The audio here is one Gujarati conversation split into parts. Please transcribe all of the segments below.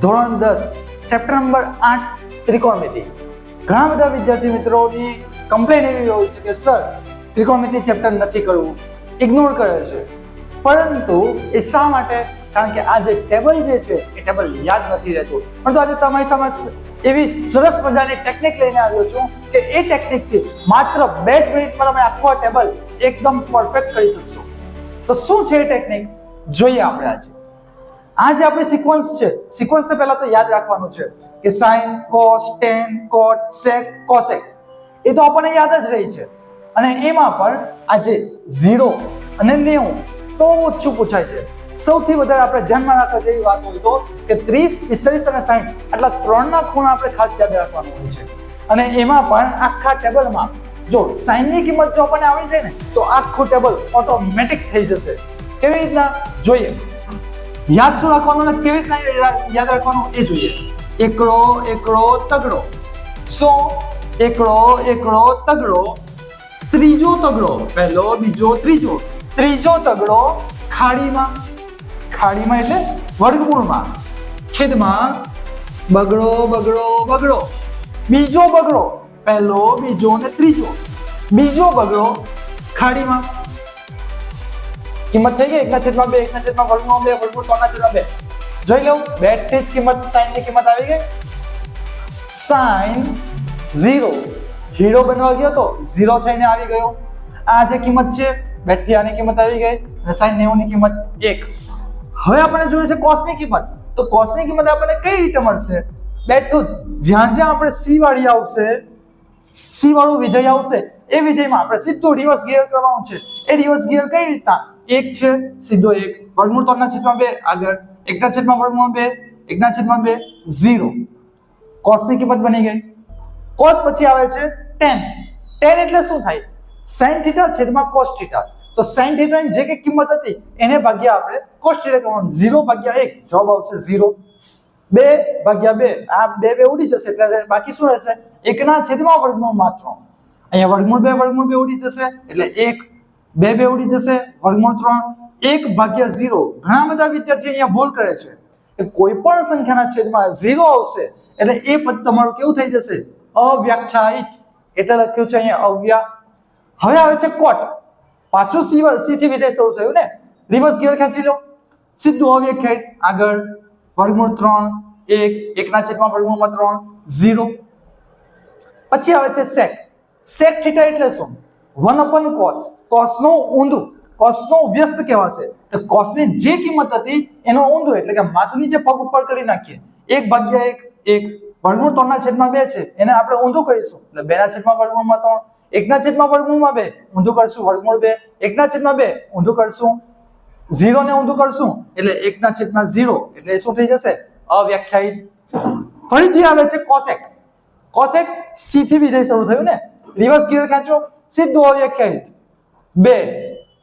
ધોરણ દસ ચેપ્ટર નંબર આઠ, ત્રિકોણમિતિ. ઘણા બધા વિદ્યાર્થી મિત્રોની કમ્પ્લેન એવી હોય છે કે સર ત્રિકોણમિતિ ચેપ્ટર નથી કરવું. ઇગ્નોર કરે છે. પરંતુ એ શા માટે? કારણ કે આ જે ટેબલ જે છે, એ ટેબલ યાદ નથી રહેતું. પરંતુ આજે તમારી સમક્ષ એવી સરસ મજાની ટેકનિક લઈને આવ્યો છું કે એ ટેકનિકથી માત્ર બે જ મિનિટમાં તમે આખો ટેબલ એકદમ પરફેક્ટ કરી શકશો. તો શું છે એ ટેકનિક જોઈએ આપણે આજે. આ જે આપણી સિક્વન્સ છે સિક્વન્સને પહેલા તો યાદ રાખવાનું છે કે sine cos tan cot sec cosec એ તો આપણને યાદ જ રહી છે. અને એમાં પણ આ જે ઝીરો અને નેવું બહુ ઓછું પૂછાય છે. સૌથી વધારે આપણે ધ્યાનમાં રાખવા જેવી વાત હોય તો કે ત્રીસ પિસ્તાલીસ અને સાઠ આટલા ત્રણના ખૂણા આપણે ખાસ યાદ રાખવાનું હોય છે. અને એમાં પણ આખા ટેબલમાં જો સાઇનની કિંમત જો આપણને આવડી જાય ને, તો આખું ટેબલ ઓટોમેટિક થઈ જશે. કેવી રીતના? જોઈએ. યાદ શું રાખવાનું અને કેવી રીતના યાદ રાખવાનું એ જોઈએ. એકડો એકડો, તગડો. સો, એકડો એકડો, તગડો. ત્રીજો તગડો, પહેલો, બીજો, ત્રીજો. ત્રીજો તગડો ખાડીમાં. ખાડીમાં એટલે વર્ગમૂળમાં. છેદમાં બગડો બગડો બગડો. બીજો બગડો, પહેલો, બીજો ને ત્રીજો. બીજો બગડો ખાડીમાં. કિંમત થઈ ગઈ? એકના છેદમાં બે એકના છેદમાં વર્ગમૂળ બે વર્ગમૂળ ત્રણના છેદમાં બે. જોઈ લઉં. બેટની જ કિંમત સાઈનની કિંમત આવી ગઈ? સાઈન ઝીરો હીરો બનવા ગયો તો ઝીરો થઈને આવી ગયો. આ જે કિંમત છે બેટથી આની કિંમત આવી ગઈ અને સાઈન નેવું કિંમત એક. હવે આપણે જોઈએ છે કોસની કિંમત. તો કોસની કિંમત આપણને કઈ રીતે મળશે? બેટું જ્યાં જ્યાં આપણે સી વાળી આવશે સી વાળું વિધેય આવશે, એ વિધેયમાં આપણે સીધું રિવર્સ ગિયર કરવાનું છે. એ રિવર્સ ગિયર કઈ રીતના? એક છે, સીધો એક. વર્ગમૂળ ત્રણના છેદમાં બે. આગળ એકના છેદમાં વર્ગમૂળ બે, એકના છેદમાં બે, ઝીરો. કોસની કિંમત બની ગઈ. કોસ પછી આવે છે ટેન. ટેન એટલે શું થાય? સાઇન થીટા છેદમાં કોસ થીટા તો સાઇન થીટાની જે કે કિંમત હતી, એને ભાગ્યા આપણે કોસ થીટા કરવાનું ઝીરો ભાગ્યા એક. જવાબ આવશે ઝીરો. બે ભાગ્યા બે. આ બે બે ઉડી જશે, એટલે બાકી શું રહેશે? એકના છેદમાં વર્ગમૂળ માત્ર. અહીંયા વર્ગમૂળ બે વર્ગમૂળ બે ઉડી જશે, એટલે એક બે બે ઉડી જશે, વર્ગમૂળ ત્રણ, એક ભાગ્યા ઝીરો. ઘણા બધા વિદ્યાર્થીઓ અહીંયા ભૂલ કરે છે કે કોઈ પણ સંખ્યાના છેદમાં ઝીરો આવશે, એટલે એ પદ તમારું કેવું થઈ જશે? અવ્યાખ્યાયિત. એટલે લખ્યું છે અહીંયા અવ્યા. હવે આવે છે કોટ. પાછું સી સી થી વિધેય શરૂ થયું ને? રિવર્સ ગિયર ખેંચી લો. સીધું અવ્યાખ્યાયિત. આગળ, વર્ગમૂળ ત્રણ, એક, એકના છેદમાં વર્ગમૂળમાં ત્રણ, ઝીરો. પછી આવે છે સેક સેક થીટા એટલે શું? One upon cos. કોસનો ઊંધું કોસનો વ્યસ્ત કહેવાશે. તો કોસની જે કિંમત હતી, એનો ઊંધું એટલે કે માથું જે પગ ઉપર કરી નાખીએ. એક ભાગ્યા એક એક. વર્ગમૂળ ત્રણના છેદમાં બે છે. એને આપણે ઊંધું કરીશું. એટલે બેના છેદમાં વર્ગમૂળમાં ત્રણ, એકના છેદમાં વર્ગમૂળમાં બે. ઊંધું કરશું, વર્ગમૂળ બે. એકના છેદમાં બે ઊંધું કરશું. ઝીરો ને ઊંધું કરશું, એટલે એકના છેદમાં ઝીરો. એટલે શું થઈ જશે? અવ્યાખ્યાયિત. ફરીથી આવે છે કોસેક. કોસેક સી થી વિધેય શરૂ થયું ને? રિવર્સ ગિયર ખેંચો. સીધું અવ્યાખ્યાયિત બે.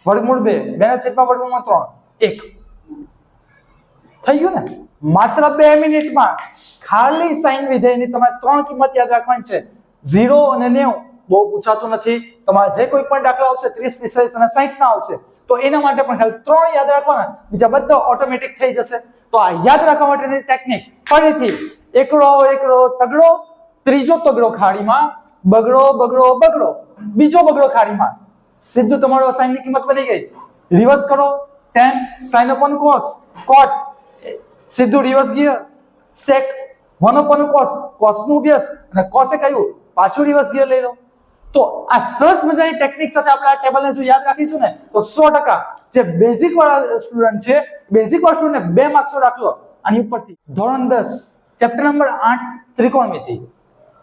વર્ગમૂળ બે. બે ના છેદમાં વર્ગમૂળમાં ત્રણ. એક. થઈ ગયું ને? માત્ર બે મિનિટમાં ખાલી સાઈન વિધેયની તમારે ત્રણ કિંમત યાદ રાખવાની છે. ઝીરો અને નેવું. બહુ પૂછાતું નથી. તમારે જે કોઈ પણ દાખલા આવશે, ત્રીસ, પિસ્તાલીસ અને સાઈઠ ના આવશે, તો એના માટે પણ ખાલી ત્રણ યાદ રાખવાના. બીજા બધા ઓટોમેટિક થઈ જશે. તો આ યાદ રાખવા માટેની ટેકનિક ફરીથી એકડો એકડો તગડો, ત્રીજો તગડો ખાડીમાં બગડો બગડો બગડો. બીજો બગડો ખાડીમાં. સીધું તમારો સાઈનની કિંમત બની ગઈ. રિવર્સ કરો tan sine upon cos cot સીધું reverse gear sec one upon cos કોસનું વ્યસ અને કોસે કહ્યું પાછું રિવર્સ ગિયર લઈ લો. તો આ સરસ મજાની ટેકનિક સાથે આપણે આ ટેબલને જો યાદ રાખીશું ને, તો સો ટકા જે બેઝિક વાળા સ્ટુડન્ટ છે બેઝિક વાળા સ્ટુડન્ટ બે માર્ક્સનો દાખલો આની ઉપરથી ધોરણ દસ ચેપ્ટર નંબર આઠ, ત્રિકોણમિતિ.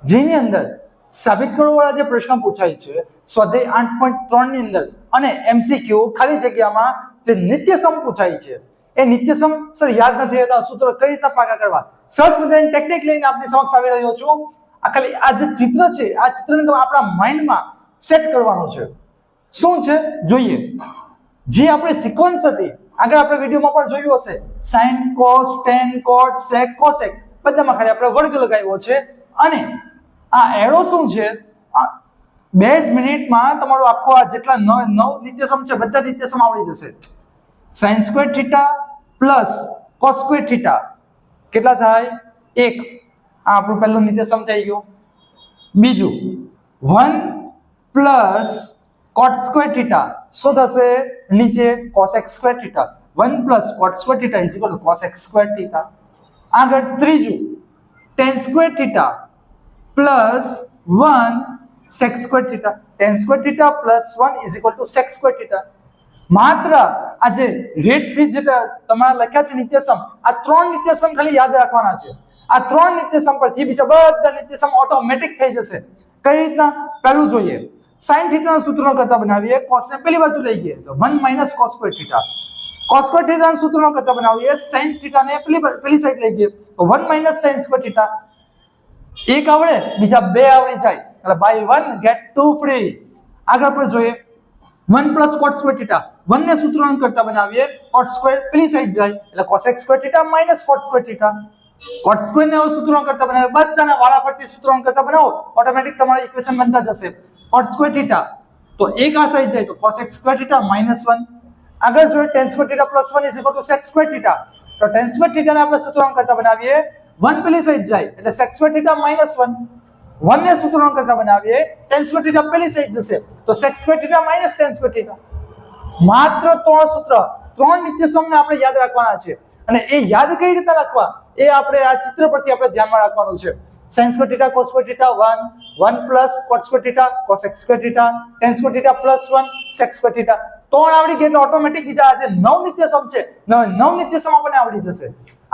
જેની અંદર સાબિત કરવાવાળા જે પ્રશ્ન પૂછાય છે, સ્વાધ્યાય આઠ પોઈન્ટ ત્રણની અંદર અને એમસીક્યુ ખાલી જગ્યામાં જે નિત્યસમ પૂછાય છે, એ નિત્યસમ સર યાદ નથી રહેતા, સૂત્રો કઈ રીતના પાકા કરવા? સરસ મજાની ટેકનિક લઈને આપની સમક્ષ આવી રહ્યો છું. આ ખાલી આ જે ચિત્ર છે, આ ચિત્રને તમે આપણા માઇન્ડમાં સેટ કરવાનું છે. શું છે? જોઈએ. જે આપણે સિક્વન્સ હતી, આગળ આપણે વિડીયોમાં પણ જોયું હશે. Sine cos tan cot sec cosec બધામાં ખાલી આપણે વર્ગ લગાવ્યો છે. અને આ એરો શું છે? આ બે જ મિનિટમાં તમારો આખો આ જેટલા નવ નવ નિત્યસમ છે, બધા નિત્યસમ આવડી જશે. Sine square theta plus cos square theta કેટલા થાય? એક. આ આપણું પહેલું નિત્યસમ થઈ ગયું. બીજું one plus cot square theta શું થશે? નીચે cosec square theta one plus cot square theta is equal cosec square theta આગળ ત્રીજું tan square theta plus one sec square theta tan square theta plus one is equal to sec square theta માત્ર આ જે રેટથી જે તમારા લખ્યા છે નિત્યસમ, આ ત્રણ નિત્યસમ ખાલી યાદ રાખવાના છે. આ ત્રણ નિત્યસમ પરથી બીજા બધા નિત્યસમ ઓટોમેટિક થઈ જશે. કઈ રીતના? પહેલું જોઈએ. સાઈન થીટાના સૂત્રનો કરતા બનાવીએ. કોસને પેલી બાજુ લઈ ગઈએ. તો 1 minus cos square theta cos square થીટાના સૂત્રનો કરતા બનાવીએ. sin થીટાને પેલી પેલી સાઈડ લઈ ગઈએ. તો 1 માઇનસ sin સ્ક્વેર થીટા એક આવડે, બીજા બે આવડી જાય. એટલે buy one get two free આગળ પર જોઈએ. One plus cot square theta one સૂત્રણ કરતા બનાવીએ કોટ સ્ક્વેર પેલી સાઈડ જાય. એટલે cosec square theta minus cot square theta cot square ને સૂત્રણ કરતા બનાવે. બધાના વાળાફરતી સૂત્રણ કરતા બનાવો. ઓટોમેટિક તમારા ઇક્વેશન બનતા જશે. કોટ સ્ક્વેર થીટા તો એક આ સાઈડ જાય. તો cosec square theta minus one આગળ જોઈએ tan square theta plus one is equal to sec square theta તો ટેન સ્ક્વેર થીટાને આપણે સૂત્રણ કરતા બનાવીએ. વન પેલી સાઈડ જાય, એટલે sec square theta minus one one ને સૂત્રણ કરતા બનાવીએ ટેન સ્ક્વેર થીટા પેલી સાઈડ જશે. તો sec square theta minus tan square theta માત્ર ત્રણ સૂત્ર, ત્રણ નિત્યસમને આપણે યાદ રાખવાના છે. અને એ યાદ કઈ રીતે રાખવા? એ આપણે આ ચિત્ર પરથી આપણે ધ્યાનમાં રાખવાનું છે. Sin square theta cos square theta 1 1 plus cot square theta cos square theta tan square theta plus 1 sec square theta ત્રણ આવડી ગઈ એટલે ઓટોમેટિક બીજા આજે નવ નિત્યસમ છે. નવ નિત્યસમ આપણને આવડી જશે.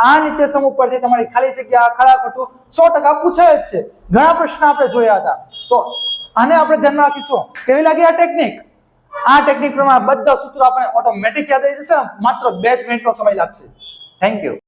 આ નિત્ય સમૂહ પરથી તમારી ખાલી જગ્યા ખરા ખોટું સો ટકા પૂછાય જ છે. ઘણા પ્રશ્ન આપણે જોયા હતા. તો આને આપણે ધ્યાનમાં રાખીશું. કેવી લાગી આ ટેકનિક આ ટેકનિક પ્રમાણે બધા સૂત્રો આપણે ઓટોમેટિક યાદ રહી જશે માત્ર બે જ મિનિટનો સમય લાગશે. Thank you